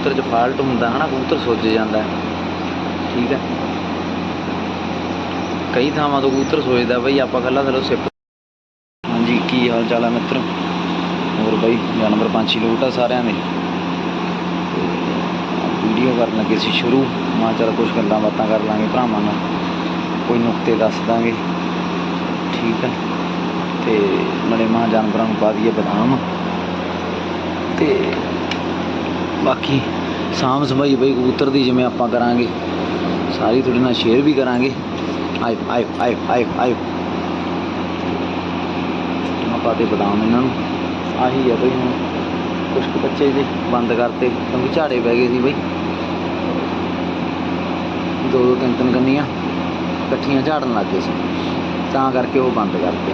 ਕਬੂਤਰ 'ਚ ਫਾਲਟ ਹੁੰਦਾ, ਹਨਾ, ਕਬੂਤਰ ਸੁੱਜ ਜਾਂਦਾ ਠੀਕ ਹੈ। ਕਈ ਥਾਵਾਂ ਤੋਂ ਕਬੂਤਰ ਸੋਚਦਾ ਬਈ ਆਪਾਂ ਕੱਲਾ ਥੱਲੋਂ ਸਿਪ ਹਾਂਜੀ, ਕੀ ਹਾਲ ਚਾਲ ਹੈ ਮਿੱਤਰ? ਹੋਰ ਬਈ, ਜਾਨਵਰ ਪੰਛੀ ਲੋਟ ਆ ਸਾਰਿਆਂ ਦੇ। ਵੀਡੀਓ ਕਰਨ ਲੱਗੇ ਸੀ ਸ਼ੁਰੂ। ਮਾਂ ਚੱਲ ਕੁਝ ਗੱਲਾਂ ਬਾਤਾਂ ਕਰ ਲਾਂਗੇ ਭਰਾਵਾਂ ਨਾਲ। ਕੋਈ ਨੁਕਤੇ ਦੱਸ ਦਾਂਗੇ। ਠੀਕ ਹੈ। ਤੇ ਨਾਲੇ ਮਾਂ ਜਾਨਵਰਾਂ ਨੂੰ ਪਾ ਦਈਏ ਬਦਾਮ। ਤੇ ਬਾਕੀ ਸਾਂਭ ਸੰਭਾਈ ਬਈ ਕਬੂਤਰ ਦੀ ਜਿਵੇਂ ਆਪਾਂ ਕਰਾਂਗੇ ਸਾਰੀ ਤੁਹਾਡੇ ਨਾਲ ਸ਼ੇਅਰ ਵੀ ਕਰਾਂਗੇ ਆਏ ਆਏ ਆਏ ਆਏ ਆਏ ਆਪਾਂ ਤੇ ਬਦਾਮ ਇਹਨਾਂ ਨੂੰ ਆਹੀ ਆ ਬਈ ਹੁਣ ਕੁਛ ਕੁ ਬੱਚੇ ਜੇ ਬੰਦ ਕਰਤੇ ਕਿਉਂਕਿ ਝਾੜੇ ਪੈ ਗਏ ਸੀ ਬਈ ਦੋ ਦੋ ਤਿੰਨ ਤਿੰਨ ਕੰਨੀਆਂ ਇਕੱਠੀਆਂ ਝਾੜਨ ਲੱਗ ਗਏ ਸੀ ਤਾਂ ਕਰਕੇ ਉਹ ਬੰਦ ਕਰਤੇ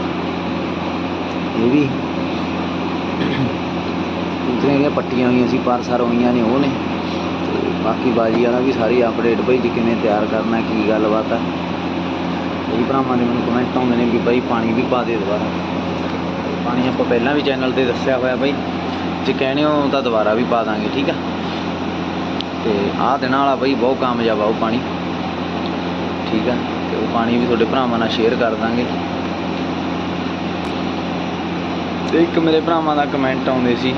ਇਹ ਵੀ ਦੂਸਰੀਆਂ ਦੀਆਂ ਪੱਟੀਆਂ ਹੋਈਆਂ ਸੀ ਪਰ ਸਰ ਹੋਈਆਂ ਨੇ, ਉਹ ਨੇ। ਤੇ ਬਾਕੀ ਬਾਜੀ ਵਾਲਾ ਵੀ ਸਾਰੀ ਅਪਡੇਟ ਬਈ ਜੀ ਕਿਵੇਂ ਤਿਆਰ ਕਰਨਾ, ਕੀ ਗੱਲਬਾਤ ਆ। ਕਈ ਭਰਾਵਾਂ ਦੇ ਮੈਨੂੰ ਕਮੈਂਟ ਆਉਂਦੇ ਨੇ ਵੀ ਬਾਈ ਪਾਣੀ ਵੀ ਪਾ ਦੇ ਦੁਬਾਰਾ। ਪਾਣੀ ਆਪਾਂ ਪਹਿਲਾਂ ਵੀ ਚੈਨਲ ਤੇ ਦੱਸਿਆ ਹੋਇਆ ਬਾਈ, ਜੇ ਕਹਿਣੇ ਹੋ ਤਾਂ ਦੁਬਾਰਾ ਵੀ ਪਾ ਦਾਂਗੇ, ਠੀਕ ਆ? ਤੇ ਆਹ ਦਿਨਾਂ ਵਾਲਾ ਬਾਈ ਬਹੁਤ ਕਾਮਯਾਬ ਆ ਉਹ ਪਾਣੀ। ਠੀਕ ਆ? ਤੇ ਉਹ ਪਾਣੀ ਵੀ ਤੁਹਾਡੇ ਭਰਾਵਾਂ ਨਾਲ ਸ਼ੇਅਰ ਕਰ ਦਾਂਗੇ। ਤੇ ਇੱਕ ਮੇਰੇ ਭਰਾਵਾਂ ਦਾ ਕਮੈਂਟ ਆਉਂਦੇ ਸੀ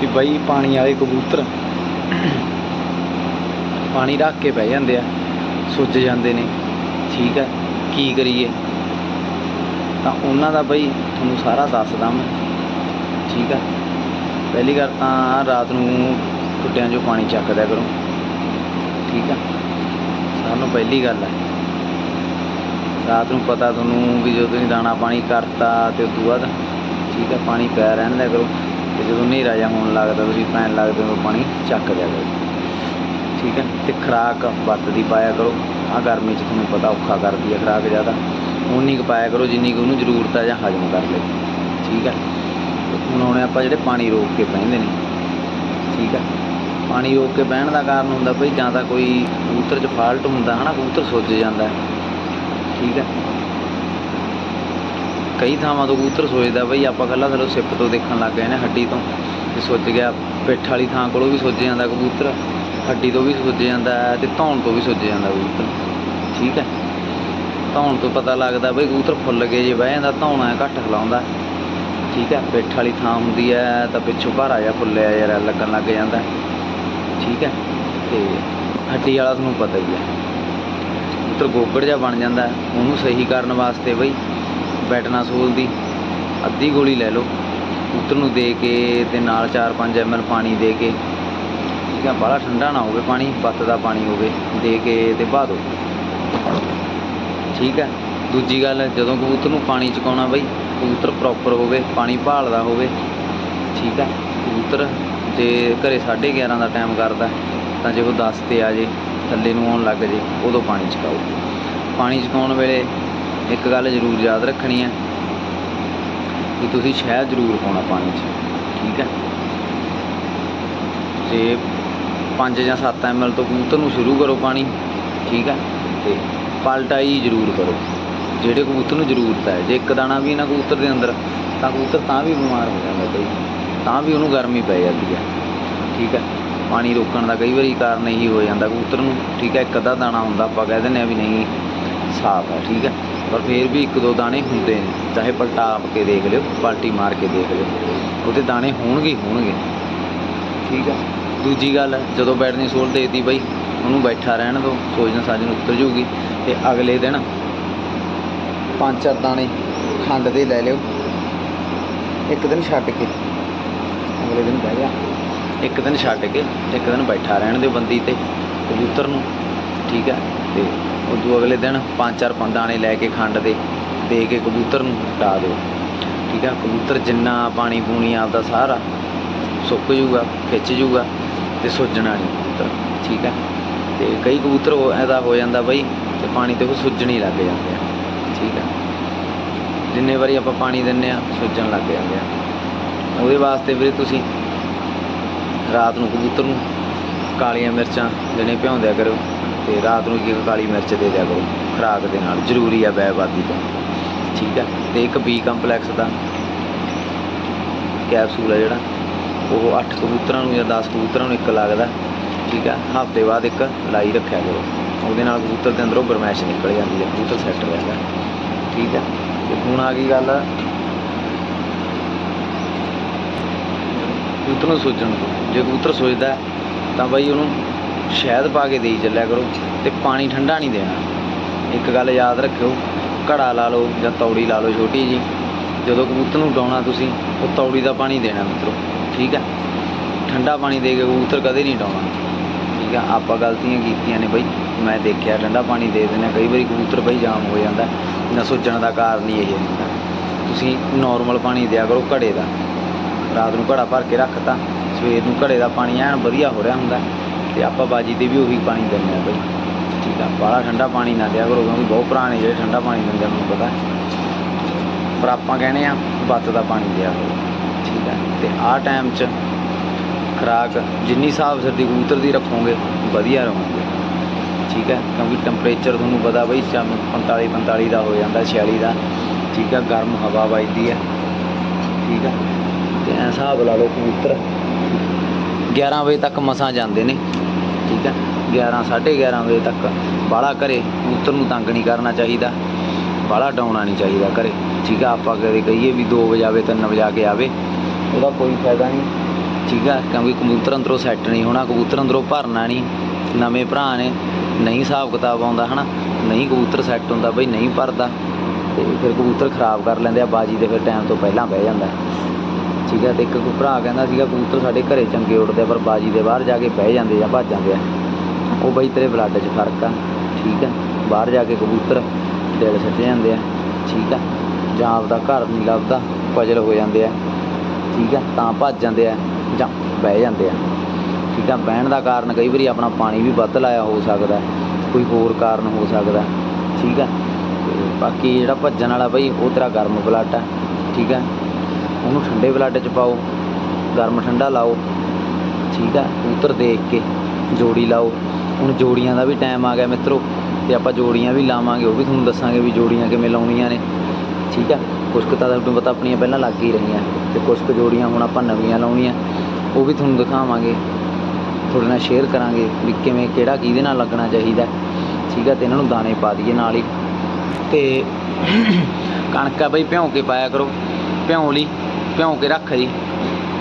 ਵੀ ਬਾਈ ਪਾਣੀ ਵਾਲੇ ਕਬੂਤਰ ਪਾਣੀ ਰੱਖ ਕੇ ਬਹਿ ਜਾਂਦੇ ਆ, ਸੁੱਜ ਜਾਂਦੇ ਨੇ, ਠੀਕ ਹੈ ਕੀ ਕਰੀਏ? ਤਾਂ ਉਹਨਾਂ ਦਾ ਬਈ ਤੁਹਾਨੂੰ ਸਾਰਾ ਦੱਸਦਾ ਮੈਂ, ਠੀਕ ਹੈ ਪਹਿਲੀ ਗੱਲ ਤਾਂ ਰਾਤ ਨੂੰ ਟੁੱਟਿਆਂ 'ਚੋਂ ਪਾਣੀ ਚੱਕਦਿਆ ਕਰੋ, ਠੀਕ ਹੈ ਸਾਨੂੰ ਪਹਿਲੀ ਗੱਲ ਹੈ ਰਾਤ ਨੂੰ ਪਤਾ ਤੁਹਾਨੂੰ ਵੀ ਜਦੋਂ ਤੁਸੀਂ ਦਾਣਾ ਪਾਣੀ ਕਰਤਾ ਤੇ ਤੋਂ ਬਾਅਦ, ਠੀਕ ਹੈ ਪਾਣੀ ਪੈ ਰਹਿਣ ਦਿਆ ਕਰੋ। ਤੇ ਜਦੋਂ ਹਨੇਰਾ ਜਿਹਾ ਹੋਣ ਲੱਗਦਾ, ਤੁਸੀਂ ਪੈਣ ਲੱਗਦੇ ਹੋ, ਪਾਣੀ ਚੱਕ ਦਿਆ ਕਰੋ। ਠੀਕ ਹੈ? ਤੇ ਖਰਾਕ ਵੱਧ ਦੀ ਪਾਇਆ ਕਰੋ। ਆ ਗਰਮੀ 'ਚ ਤੁਹਾਨੂੰ ਪਤਾ ਔਖਾ ਕਰਦੀ ਹੈ ਖਰਾਕ ਜ਼ਿਆਦਾ। ਉਨੀ ਕੁ ਪਾਇਆ ਕਰੋ ਜਿੰਨੀ ਕੁ ਉਹਨੂੰ ਜ਼ਰੂਰਤ ਹੈ ਜਾਂ ਹਜਮ ਕਰ ਲੇ ਠੀਕ ਹੈ? ਤੇ ਹੁਣ ਆਉਣੇ ਆਪਾਂ ਜਿਹੜੇ ਪਾਣੀ ਰੋਕ ਕੇ ਪੈਂਦੇ ਨੇ, ਠੀਕ ਹੈ? ਪਾਣੀ ਰੋਕ ਕੇ ਬਹਿਣ ਦਾ ਕਾਰਨ ਹੁੰਦਾ ਬਈ ਜਾਂ ਤਾਂ ਕੋਈ ਕਬੂਤਰ 'ਚ ਫਾਲਟ ਹੁੰਦਾ, ਹਨਾ? ਕਬੂਤਰ ਸੁੱਜ ਜਾਂਦਾ। ਠੀਕ ਹੈ? ਕਈ ਥਾਵਾਂ ਤੋਂ ਕਬੂਤਰ ਸੋਚਦਾ ਬਈ ਆਪਾਂ ਕੱਲਾ ਥੱਲੋਂ ਸਿੱਪ ਤੋਂ ਦੇਖਣ ਲੱਗ ਗਏ ਨੇ, ਹੱਡੀ ਤੋਂ ਤੇ ਸੋਚ ਗਿਆ। ਪਿੱਠ ਵਾਲੀ ਥਾਂ ਕੋਲੋਂ ਵੀ ਸੁੱਜ ਜਾਂਦਾ ਕਬੂਤਰ, ਹੱਡੀ ਤੋਂ ਵੀ ਸੁੱਜ ਜਾਂਦਾ ਹੈ ਤੇ ਧੌਣ ਤੋਂ ਵੀ ਸੁੱਜ ਜਾਂਦਾ ਕਬੂਤਰ। ਠੀਕ ਹੈ? ਧੌਣ ਤੋਂ ਪਤਾ ਲੱਗਦਾ ਬਈ ਕਬੂਤਰ ਫੁੱਲ ਗਏ, ਜੇ ਬਹਿ ਜਾਂਦਾ ਧੌਣ ਘੱਟ ਹਿਲਾਉਂਦਾ ਠੀਕ ਹੈ? ਪਿੱਠ ਵਾਲੀ ਥਾਂ ਹੁੰਦੀ ਹੈ ਤਾਂ ਪਿੱਛੋਂ ਭਾਰਾ ਜਿਹਾ ਫੁੱਲਿਆ ਯਾਰ ਲੱਗਣ ਲੱਗ ਜਾਂਦਾ। ਠੀਕ ਹੈ? ਤੇ ਹੱਡੀ ਵਾਲਾ ਤੁਹਾਨੂੰ ਪਤਾ ਹੀ ਹੈ। ਕਬੂਤਰ ਗੋਗੜ ਜਿਹਾ ਬਣ ਜਾਂਦਾ, ਉਹਨੂੰ ਸਹੀ ਕਰਨ ਵਾਸਤੇ ਬਈ ਬੈਟਨਾਸੋਲ ਦੀ। ਅੱਧੀ ਗੋਲੀ ਲੈ ਲਓ। ਕਬੂਤਰ ਨੂੰ ਦੇ ਕੇ ਤੇ ਨਾਲ 4-5 ml ਪਾਣੀ ਦੇ ਕੇ। ਠੀਕ ਹੈ ਬਾਹਲਾ ਠੰਡਾ ਨਾ ਹੋਵੇ ਪਾਣੀ ਬੱਤ ਦਾ ਪਾਣੀ ਹੋਵੇ, ਦੇ ਕੇ ਤੇ ਬਹਾ ਦਿਓ ਠੀਕ ਹੈ ਦੂਜੀ ਗੱਲ, ਜਦੋਂ ਕਬੂਤਰ ਨੂੰ ਪਾਣੀ ਚਕਾਉਣਾ ਬਈ, ਕਬੂਤਰ ਪ੍ਰੋਪਰ ਹੋਵੇ, ਪਾਣੀ ਭਾਲਦਾ ਹੋਵੇ। ਠੀਕ ਹੈ ਕਬੂਤਰ ਜੇ ਘਰੇ 11:30 ਦਾ ਟਾਈਮ ਕਰਦਾ, ਤਾਂ ਜੇ ਉਹ 10 ਤੇ ਆ ਜੇ, ਥੱਲੇ ਨੂੰ ਆਉਣ ਲੱਗ ਜੇ, ਉਦੋਂ ਪਾਣੀ ਚਕਾਓ। ਪਾਣੀ ਚਕਾਉਣ ਵੇਲੇ ਇੱਕ ਗੱਲ ਜ਼ਰੂਰ ਯਾਦ ਰੱਖਣੀ ਹੈ ਵੀ ਤੁਸੀਂ ਸ਼ਹਿਦ ਜ਼ਰੂਰ ਪਾਉਣਾ ਪਾਣੀ 'ਚ, ਠੀਕ ਹੈ? ਤੇ 5 ਜਾਂ 7 ml ਤੋਂ ਕਬੂਤਰ ਨੂੰ ਸ਼ੁਰੂ ਕਰੋ ਪਾਣੀ, ਠੀਕ ਹੈ? ਤੇ ਪਲਟਾਈ ਜ਼ਰੂਰ ਕਰੋ। ਜਿਹੜੇ ਕਬੂਤਰ ਨੂੰ ਜ਼ਰੂਰਤ ਹੈ, ਜੇ ਇੱਕ ਦਾਣਾ ਵੀ ਨਾ ਕਬੂਤਰ ਦੇ ਅੰਦਰ, ਤਾਂ ਕਬੂਤਰ ਤਾਂ ਵੀ ਬਿਮਾਰ ਹੋ ਜਾਂਦਾ ਕਈ ਤਾਂ ਵੀ ਉਹਨੂੰ ਗਰਮੀ ਪੈ ਜਾਂਦੀ ਹੈ, ਠੀਕ ਹੈ? ਪਾਣੀ ਰੋਕਣ ਦਾ ਕਈ ਵਾਰੀ ਕਾਰਨ ਇਹੀ ਹੋ ਜਾਂਦਾ ਕਬੂਤਰ ਨੂੰ, ਠੀਕ ਹੈ? ਇੱਕ ਅੱਧਾ ਦਾਣਾ ਹੁੰਦਾ, ਆਪਾਂ ਕਹਿ ਦਿੰਦੇ ਆ ਵੀ ਨਹੀਂ ਸਾਫ਼ ਹੈ, ਠੀਕ ਹੈ? ਪਰ ਫਿਰ ਵੀ ਇੱਕ ਦੋ ਦਾਣੇ ਹੁੰਦੇ ਨੇ, ਚਾਹੇ ਪਲਟਾਪ ਕੇ ਦੇਖ ਲਿਓ, ਪਲਟੀ ਮਾਰ ਕੇ ਦੇਖ ਲਿਓ। ਉਹਦੇ ਦਾਣੇ ਹੋਣਗੇ ਹੋਣਗੇ, ਠੀਕ ਹੈ? ਦੂਜੀ ਗੱਲ ਜਦੋਂ ਬੈਠਣੀ ਸੋਲ ਦੇਤੀ ਬਈ, ਉਹਨੂੰ ਬੈਠਾ ਰਹਿਣ ਦਿਓ ਸੋਜਨ ਸਾਜਨ ਉਤਰ ਜੂਗੀ, ਤੇ ਅਗਲੇ ਦਿਨ ਪੰਜ ਚਾਰ ਦਾਣੇ ਖੰਡ ਦੇ ਲੈ ਲਿਓ। ਇੱਕ ਦਿਨ ਛੱਡ ਕੇ, ਅਗਲੇ ਦਿਨ ਬਹਿ ਜਾ। ਇੱਕ ਦਿਨ ਛੱਡ ਕੇ, ਇੱਕ ਦਿਨ ਬੈਠਾ ਰਹਿਣ ਦਿਓ ਬੰਦੀ ਤੇ ਕਬੂਤਰ ਨੂੰ, ਠੀਕ ਹੈ? ਤੇ ਉਦੋਂ ਅਗਲੇ ਦਿਨ ਪੰਜ ਚਾਰ ਪੰਜ ਦਾਣੇ ਲੈ ਕੇ ਖੰਡ ਦੇ ਦੇ ਕੇ ਕਬੂਤਰ ਨੂੰ ਡਾ ਦਿਓ। ਠੀਕ ਹੈ ਕਬੂਤਰ ਜਿੰਨਾ ਪਾਣੀ ਪੂਣੀ ਆਪਦਾ ਸਾਰਾ ਸੁੱਕ ਜੂਗਾ ਖਿੱਚ ਜੂਗਾ ਤੇ ਸੁੱਜਣਾ ਨਹੀਂ ਕਬੂਤਰ। ਠੀਕ ਹੈ ਤੇ ਕਈ ਕਬੂਤਰ ਹੋ ਐਦਾ ਹੋ ਜਾਂਦਾ ਬਈ ਤੇ ਪਾਣੀ ਤੇ ਉਹ ਸੁੱਜਣ ਹੀ ਲੱਗ ਜਾਂਦੇ ਆ। ਠੀਕ ਹੈ ਜਿੰਨੇ ਵਾਰੀ ਆਪਾਂ ਪਾਣੀ ਦਿੰਨੇ ਆ, ਸੁੱਜਣ ਲੱਗ ਜਾਂਦੇ ਆ। ਉਹਦੇ ਵਾਸਤੇ ਵੀਰੇ ਤੁਸੀਂ ਰਾਤ ਨੂੰ ਕਬੂਤਰ ਨੂੰ ਕਾਲੀਆਂ ਮਿਰਚਾਂ ਦਿਨੇ ਭਿਉਂਦਿਆ ਕਰੋ ਤੇ ਰਾਤ ਨੂੰ ਇੱਕ ਕਾਲੀ ਮਿਰਚ ਦੇ ਦਿਆ ਕਰੋ, ਖੁਰਾਕ ਦੇ ਨਾਲ, ਜ਼ਰੂਰੀ ਆ ਬੈਬਾਦੀ ਤੋਂ। ਠੀਕ ਹੈ ਤੇ ਇੱਕ ਬੀ ਕੰਪਲੈਕਸ ਦਾ ਕੈਪਸੂਲ ਹੈ ਜਿਹੜਾ, ਉਹ 8 ਕਬੂਤਰਾਂ ਨੂੰ ਜਾਂ 10 ਕਬੂਤਰਾਂ ਨੂੰ ਇੱਕ ਲੱਗਦਾ। ਠੀਕ ਹੈ ਹਫ਼ਤੇ ਬਾਅਦ ਇੱਕ ਲਾਈ ਰੱਖਿਆ ਕਰੋ। ਉਹਦੇ ਨਾਲ ਕਬੂਤਰ ਦੇ ਅੰਦਰੋਂ ਗਰਮੈਸ਼ ਨਿਕਲ ਜਾਂਦੀ ਹੈ ਕਬੂਤਰ ਸੈੱਟ ਰਹਿੰਦਾ। ਠੀਕ ਹੈ ਤੇ ਹੁਣ ਆ ਗਈ ਗੱਲ ਕਬੂਤਰ ਨੂੰ ਸੋਚਣ ਤੋਂ ਜੇ ਕਬੂਤਰ ਸੋਚਦਾ ਤਾਂ ਬਾਈ ਉਹਨੂੰ ਸ਼ਹਿਦ ਪਾ ਕੇ ਦੇਈ ਚੱਲਿਆ ਕਰੋ ਤੇ ਪਾਣੀ ਠੰਡਾ ਨਹੀਂ ਦੇਣਾ। ਇੱਕ ਗੱਲ ਯਾਦ ਰੱਖਿਓ, ਘੜਾ ਲਾ ਲਓ ਜਾਂ ਤੌੜੀ ਲਾ ਲਓ ਛੋਟੀ ਜੀ ਜਦੋਂ ਕਬੂਤਰ ਨੂੰ ਡਾਉਣਾ ਤੁਸੀਂ, ਉਹ ਤੌੜੀ ਦਾ ਪਾਣੀ ਦੇਣਾ ਮਿੱਤਰੋ, ਠੀਕ ਹੈ? ਠੰਡਾ ਪਾਣੀ ਦੇ ਕੇ ਕਬੂਤਰ ਕਦੇ ਨਹੀਂ ਡਾਉਣਾ। ਠੀਕ ਆ ਆਪਾਂ ਗਲਤੀਆਂ ਕੀਤੀਆਂ ਨੇ ਬਈ। ਮੈਂ ਦੇਖਿਆ ਠੰਡਾ ਪਾਣੀ ਦੇ ਦਿੰਦੇ ਕਈ ਵਾਰੀ ਕਬੂਤਰ ਬਈ ਜਾਮ ਹੋ ਜਾਂਦਾ ਨਾ ਸੁੱਜਣ ਦਾ ਕਾਰਨ ਹੀ ਇਹ ਹੁੰਦਾ। ਤੁਸੀਂ ਨਾਰਮਲ ਪਾਣੀ ਦਿਆ ਕਰੋ ਘੜੇ ਦਾ। ਰਾਤ ਨੂੰ ਘੜਾ ਭਰ ਕੇ ਰੱਖਤਾ। ਸਵੇਰ ਨੂੰ ਘੜੇ ਦਾ ਪਾਣੀ ਐਨ ਵਧੀਆ ਹੋ ਰਿਹਾ ਹੁੰਦਾ। ਤੇ ਆਪਾਂ ਬਾਜੀ ਤੇ ਵੀ ਉਹੀ ਪਾਣੀ ਦਿੰਦੇ ਆ ਬਈ। ਠੀਕ ਆ ਬਾਹਲਾ ਠੰਡਾ ਪਾਣੀ ਨਾ ਦਿਆ ਕਰੋ ਕਿਉਂਕਿ ਬਹੁਤ ਪੁਰਾਣੇ ਜਿਹੜੇ ਠੰਡਾ ਪਾਣੀ ਦਿੰਦੇ ਆ, ਮੈਨੂੰ ਪਤਾ। ਪਰ ਆਪਾਂ ਕਹਿੰਦੇ ਆ ਬੱਤ ਦਾ ਪਾਣੀ ਦਿਆ ਕਰੋ। ਠੀਕ ਆ ਤੇ ਆਹ ਟਾਈਮ 'ਚ ਖੁਰਾਕ ਜਿੰਨੀ ਹਿਸਾਬ ਸਰਦੀ ਕਬੂਤਰ ਦੀ ਰੱਖੋਗੇ ਵਧੀਆ ਰਹੋਗੇ। ਠੀਕ ਹੈ ਕਿਉਂਕਿ ਟੈਂਪਰੇਚਰ ਤੁਹਾਨੂੰ ਪਤਾ ਬਈ 45 45 ਦਾ ਹੋ ਜਾਂਦਾ 46 ਦਾ। ਠੀਕ ਹੈ ਗਰਮ ਹਵਾ ਵੱਜਦੀ ਹੈ ਠੀਕ ਹੈ ਤੇ ਐਂ ਹਿਸਾਬ ਲਾ ਲਓ ਕਬੂਤਰ। 11 ਵਜੇ ਤੱਕ ਮਸਾਂ ਜਾਂਦੇ ਨੇ। ਠੀਕ ਹੈ 11 11:30 ਵਜੇ ਤੱਕ ਬਾਹਲਾ ਘਰੇ ਕਬੂਤਰ ਨੂੰ ਤੰਗ ਨਹੀਂ ਕਰਨਾ ਚਾਹੀਦਾ, ਬਾਹਲਾ ਡਾਉਣਾ ਨਹੀਂ ਚਾਹੀਦਾ ਘਰੇ, ਠੀਕ ਆ, ਆਪਾਂ ਕਦੇ ਕਹੀਏ ਵੀ 2 ਵਜੇ ਆਵੇ 3 ਵਜੇ ਆ ਕੇ ਆਵੇ, ਉਹਦਾ ਕੋਈ ਫਾਇਦਾ ਨਹੀਂ, ਠੀਕ ਆ, ਕਿਉਂਕਿ ਕਬੂਤਰ ਅੰਦਰੋਂ ਸੈੱਟ ਨਹੀਂ ਹੋਣਾ, ਕਬੂਤਰ ਅੰਦਰੋਂ ਭਰਨਾ ਨਹੀਂ, ਨਵੇਂ ਭਰਾ ਨੇ, ਨਹੀਂ ਹਿਸਾਬ ਕਿਤਾਬ ਆਉਂਦਾ, ਹਨਾ, ਨਹੀਂ ਕਬੂਤਰ ਸੈੱਟ ਹੁੰਦਾ ਬਈ, ਨਹੀਂ ਭਰਦਾ, ਤੇ ਫਿਰ ਕਬੂਤਰ ਖਰਾਬ ਕਰ ਲੈਂਦੇ ਆ, ਬਾਜੀ ਦੇ ਫਿਰ ਟਾਈਮ ਤੋਂ ਪਹਿਲਾਂ ਬਹਿ ਜਾਂਦਾ। ਠੀਕ ਹੈ ਤੇ ਇੱਕ ਕੋਈ ਭਰਾ ਕਹਿੰਦਾ ਸੀਗਾ ਕਬੂਤਰ ਸਾਡੇ ਘਰੇ ਚੰਗੇ ਉੱਡਦੇ ਆ, ਪਰ ਬਾਜੀ ਦੇ ਬਾਹਰ ਜਾ ਕੇ ਬਹਿ ਜਾਂਦੇ ਜਾਂ ਭੱਜ ਜਾਂਦੇ ਆ ਉਹ ਬਈ ਤੇਰੇ ਬਲੱਡ 'ਚ ਫ਼ਰਕ ਆ ਠੀਕ ਹੈ ਬਾਹਰ ਜਾ ਕੇ ਕਬੂਤਰ ਦਿਲ ਸੱਟ ਜਾਂਦੇ ਆ ਠੀਕ ਆ? ਜਾਂ ਆਪਦਾ ਘਰ ਨਹੀਂ ਲੱਭਦਾ ਪਜਲ ਹੋ ਜਾਂਦੇ ਆ ਠੀਕ ਆ? ਤਾਂ ਭੱਜ ਜਾਂਦੇ ਆ ਜਾਂ ਬਹਿ ਜਾਂਦੇ ਆ ਠੀਕ ਆ? ਬਹਿਣ ਦਾ ਕਾਰਨ ਕਈ ਵਾਰੀ ਆਪਣਾ ਪਾਣੀ ਵੀ ਵੱਧ ਲਾਇਆ ਹੋ ਸਕਦਾ ਕੋਈ ਹੋਰ ਕਾਰਨ ਹੋ ਸਕਦਾ ਠੀਕ ਆ? ਬਾਕੀ ਜਿਹੜਾ ਭੱਜਣ ਵਾਲਾ ਬਈ ਉਹ ਤੇਰਾ ਗਰਮ ਬਲੱਡ ਆ ਠੀਕ ਆ? ਉਹਨੂੰ ਠੰਡੇ ਬਲੱਡ 'ਚ ਪਾਓ, ਗਰਮ ਠੰਡਾ ਲਾਓ, ਠੀਕ ਆ? ਕਬੂਤਰ ਦੇਖ ਕੇ ਜੋੜੀ ਲਾਓ। ਹੁਣ ਜੋੜੀਆਂ ਦਾ ਵੀ ਟਾਈਮ ਆ ਗਿਆ ਮਿੱਤਰੋ, ਤੇ ਆਪਾਂ ਜੋੜੀਆਂ ਵੀ ਲਾਵਾਂਗੇ, ਉਹ ਵੀ ਤੁਹਾਨੂੰ ਦੱਸਾਂਗੇ ਵੀ ਜੋੜੀਆਂ ਕਿਵੇਂ ਲਾਉਣੀਆਂ ਨੇ। ਠੀਕ ਆ? ਕੁਛ ਕੁ ਤਾਂ ਤੁਹਾਨੂੰ ਪਤਾ ਆਪਣੀਆਂ ਪਹਿਲਾਂ ਲੱਗ ਹੀ ਰਹੀਆਂ, ਤੇ ਕੁਛ ਕੁ ਜੋੜੀਆਂ ਹੁਣ ਆਪਾਂ ਨਵੀਆਂ ਲਾਉਣੀਆਂ, ਉਹ ਵੀ ਤੁਹਾਨੂੰ ਦਿਖਾਵਾਂਗੇ। ਤੁਹਾਡੇ ਨਾਲ ਸ਼ੇਅਰ ਕਰਾਂਗੇ ਵੀ ਕਿਵੇਂ, ਕਿਹੜਾ ਕਿਹਦੇ ਨਾਲ ਲੱਗਣਾ ਚਾਹੀਦਾ। ਠੀਕ ਆ? ਤੇ ਇਹਨਾਂ ਨੂੰ ਦਾਣੇ ਪਾ ਦਈਏ ਨਾਲ ਹੀ। ਤੇ ਕਣਕ ਬਈ, ਭਿਉਂ ਕੇ ਪਾਇਆ ਕਰੋ। ਭਿਉਂ ਲਈ, ਭਿਉਂ ਕੇ ਰੱਖ ਜੀ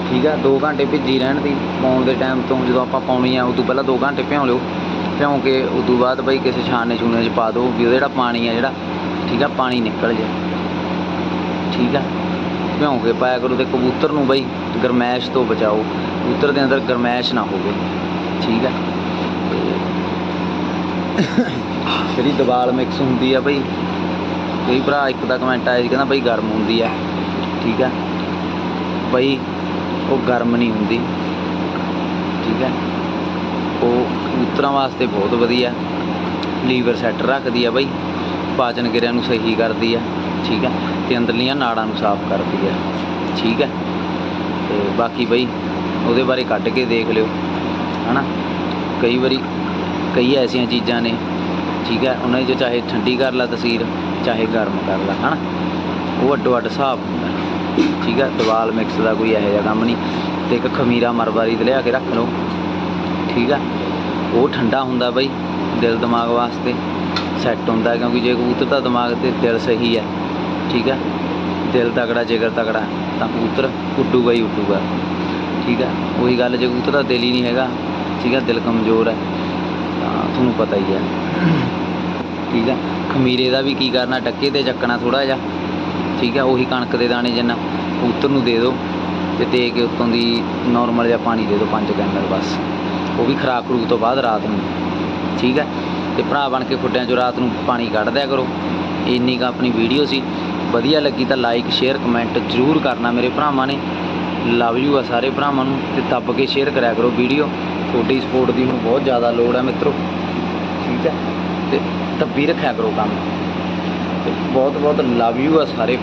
ਠੀਕ ਆ 2 ਘੰਟੇ ਭਿੱਜੀ ਰਹਿਣ ਦੀ, ਪਾਉਣ ਦੇ ਟਾਈਮ ਤੋਂ ਜਦੋਂ ਆਪਾਂ ਪਾਉਣੀ ਆ, ਉਦੋਂ ਪਹਿਲਾਂ 2 ਘੰਟੇ ਭਿਉਂ ਲਿਓ, ਭਿਉਂ ਕੇ ਉਦੋਂ ਬਾਅਦ ਬਈ ਕਿਸੇ ਛਾਣੇ ਛੂਣੇ 'ਚ ਪਾ ਦਿਓ ਵੀ ਉਹਦਾ ਜਿਹੜਾ ਪਾਣੀ ਆ ਜਿਹੜਾ, ਠੀਕ ਆ, ਪਾਣੀ ਨਿਕਲ ਜਾਏ, ਠੀਕ ਆ, ਭਿਉਂ ਕੇ ਪਾਇਆ ਕਰੋ ਤੇ ਕਬੂਤਰ ਨੂੰ ਬਈ ਗਰਮੈਸ਼ ਤੋਂ ਬਚਾਓ, ਕਬੂਤਰ ਦੇ ਅੰਦਰ ਗਰਮੈਸ਼ ਨਾ ਹੋਵੇ, ਠੀਕ ਆ, ਤੇ ਜਿਹੜੀ ਦਿਵਾਲ ਮਿਕਸ ਹੁੰਦੀ ਆ ਬਈ, ਕਈ ਭਰਾ ਇੱਕ ਦਾ ਕਮੈਂਟ ਆਇਆ ਸੀ, ਕਹਿੰਦਾ ਬਈ ਗਰਮ ਹੁੰਦੀ ਆ ਠੀਕ ਹੈ। ਬਈ ਉਹ ਗਰਮ ਨਹੀਂ ਹੁੰਦੀ। ਠੀਕ ਹੈ। ਉਹ ਕਬੂਤਰਾਂ ਵਾਸਤੇ ਬਹੁਤ ਵਧੀਆ। ਲੀਵਰ ਸੈੱਟ ਰੱਖਦੀ ਆ ਬਈ। ਪਾਚਨ ਕਿਰਿਆ ਨੂੰ ਸਹੀ ਕਰਦੀ ਆ ਠੀਕ ਹੈ। ਤੇ ਅੰਦਰਲੀਆਂ ਨਾੜਾਂ ਨੂੰ ਸਾਫ਼ ਕਰਦੀ ਆ ਠੀਕ ਹੈ। ਤੇ ਬਾਕੀ ਬਈ ਉਹਦੇ ਬਾਰੇ ਕੱਢ ਕੇ ਦੇਖ ਲਿਓ। ਹਨਾ? ਕਈ ਵਾਰੀ ਕਈ ਐਸੀਆਂ ਚੀਜ਼ਾਂ ਨੇ। ਠੀਕ ਹੈ। ਉਹਨਾਂ 'ਚ ਚਾਹੇ ਠੰਡੀ ਕਰ ਲਾ ਤਸੀਰ, ਚਾਹੇ ਗਰਮ ਕਰ ਲਾ। ਹਨਾ? ਉਹ ਅੱਡੋ ਅੱਡ ਹਿਸਾਬ ਹੁੰਦਾ ਠੀਕ ਹੈ ਦਵਾਲ ਮਿਕਸ ਦਾ ਕੋਈ ਇਹੋ ਜਿਹਾ ਕੰਮ ਨਹੀਂ। ਤੇ ਇੱਕ ਖਮੀਰਾ ਮਰਵਾਰੀ ਤੇ ਲਿਆ ਕੇ ਰੱਖ ਲਓ। ਠੀਕ ਆ? ਉਹ ਠੰਡਾ ਹੁੰਦਾ ਬਈ, ਦਿਲ ਦਿਮਾਗ ਵਾਸਤੇ ਸੈੱਟ ਹੁੰਦਾ, ਕਿਉਂਕਿ ਜੇ ਕਬੂਤਰ ਦਾ ਦਿਮਾਗ ਤੇ ਦਿਲ ਸਹੀ ਹੈ ਠੀਕ ਹੈ ਦਿਲ ਤਗੜਾ ਜਿਗਰ ਤਗੜਾ ਤਾਂ ਕਬੂਤਰ ਉੱਡੂਗਾ ਹੀ ਉੱਡੂਗਾ। ਠੀਕ ਹੈ ਉਹੀ ਗੱਲ, ਜੇ ਕਬੂਤਰ ਦਾ ਦਿਲ ਹੀ ਨਹੀਂ ਹੈਗਾ, ਠੀਕ ਹੈ ਦਿਲ ਕਮਜ਼ੋਰ ਹੈ ਤਾਂ ਤੁਹਾਨੂੰ ਪਤਾ ਹੀ ਹੈ ਠੀਕ ਹੈ ਖਮੀਰੇ ਦਾ ਵੀ ਕੀ ਕਰਨਾ, ਡੱਕੇ ਤੇ ਚੱਕਣਾ ਥੋੜਾ ਜਿਹਾ। ਠੀਕ ਹੈ ਉਹੀ ਕਣਕ ਦੇ ਦਾਣੇ ਜਿੰਨਾ ਕਬੂਤਰ ਨੂੰ ਦੇ ਦਿਓ ਤੇ ਦੇ ਕੇ ਉੱਤੋਂ ਦੀ ਨਾਰਮਲ ਜਿਹਾ ਪਾਣੀ ਦੇ ਦਿਓ ਪੰਜ ਕੈਂਡਲ ਬਸ। ਉਹ ਵੀ ਖਰਾਕ ਖਰੂਕ ਤੋਂ ਬਾਅਦ ਰਾਤ ਨੂੰ, ਠੀਕ ਹੈ ਤੇ ਭਰਾ ਬਣ ਕੇ ਖੁੱਡਿਆਂ 'ਚੋਂ ਰਾਤ ਨੂੰ ਪਾਣੀ ਕੱਢ ਦਿਆ ਕਰੋ। ਇੰਨੀ ਕੁ ਆਪਣੀ ਵੀਡੀਓ ਸੀ। ਵਧੀਆ ਲੱਗੀ ਤਾਂ ਲਾਈਕ ਸ਼ੇਅਰ ਕਮੈਂਟ ਜ਼ਰੂਰ ਕਰਨਾ ਮੇਰੇ ਭਰਾਵਾਂ ਨੇ। ਲਵ ਯੂ ਆ ਸਾਰੇ ਭਰਾਵਾਂ ਨੂੰ ਤੇ ਦੱਬ ਕੇ ਸ਼ੇਅਰ ਕਰਿਆ ਕਰੋ ਵੀਡੀਓ ਤੁਹਾਡੀ ਸਪੋਰਟ ਦੀ ਹੁਣ ਬਹੁਤ ਜ਼ਿਆਦਾ ਲੋੜ ਹੈ ਮਿੱਤਰੋ। ਠੀਕ ਹੈ ਤੇ ਦੱਬੀ ਰੱਖਿਆ ਕਰੋ ਕੰਮ। ਤੇ ਬਹੁਤ ਬਹੁਤ ਲਵ ਯੂ ਆ ਸਾਰੇ